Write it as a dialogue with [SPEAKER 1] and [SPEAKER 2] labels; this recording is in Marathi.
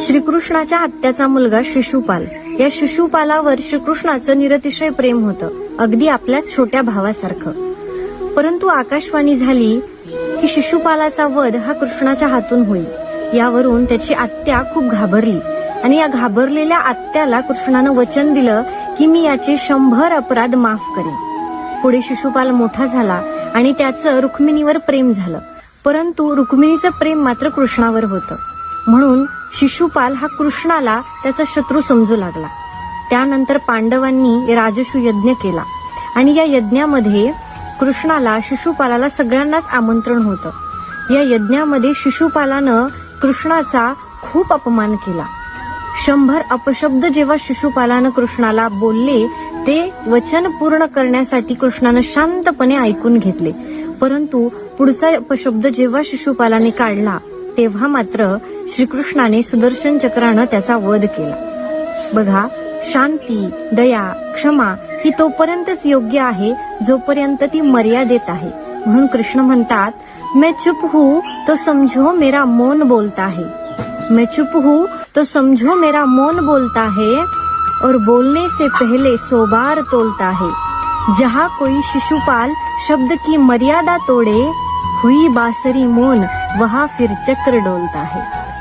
[SPEAKER 1] श्रीकृष्णाच्या आत्याचा मुलगा शिशुपाल. या शिशुपालावर श्रीकृष्णाचं निरतिशय प्रेम होतं अगदी आपल्या छोट्या भावासारखं. परंतु आकाशवाणी झाली की शिशुपालाचा वध हा कृष्णाच्या हातून होईल. यावरून त्याची आत्या खूप घाबरली. आणि या घाबरलेल्या आत्याला कृष्णानं वचन दिलं की मी याचे शंभर अपराध माफ करेन. पुढे शिशुपाल मोठा झाला आणि त्याचं रुक्मिणीवर प्रेम झालं. परंतु रुक्मिणीचं प्रेम मात्र कृष्णावर होतं. म्हणून शिशुपाल हा कृष्णाला त्याचा शत्रू समजू लागला. त्यानंतर पांडवांनी राजशू यज्ञ केला. आणि या यज्ञामध्ये कृष्णाला शिशुपालाला सगळ्यांनाच आमंत्रण होतं. या यज्ञामध्ये शिशुपालानं कृष्णाचा खूप अपमान केला. शंभर अपशब्द जेव्हा शिशुपालानं कृष्णाला बोलले ते वचन पूर्ण करण्यासाठी कृष्णानं शांतपणे ऐकून घेतले. परंतु पुढचा अपशब्द जेव्हा शिशुपालाने काढला तेव्हा मात्र श्रीकृष्णाने सुदर्शन चक्रानं त्याचा वध केला. बघा शांती दया क्षमा ही तोपर्यंतच योग्य आहे जोपर्यंत ती मर्यादेत आहे. म्हणून कृष्ण म्हणतात मैं चुप हूँ तो समझो मेरा मौन बोलता है. मैं चुप हूँ तो समझो मेरा मौन बोलता है और बोलने से पहले सो बार तोलता है। जहाँ कोई शिशुपाल शब्द की मर्यादा तोड़े हुई बासरी मोन वहां फिर चक्र डोलता है।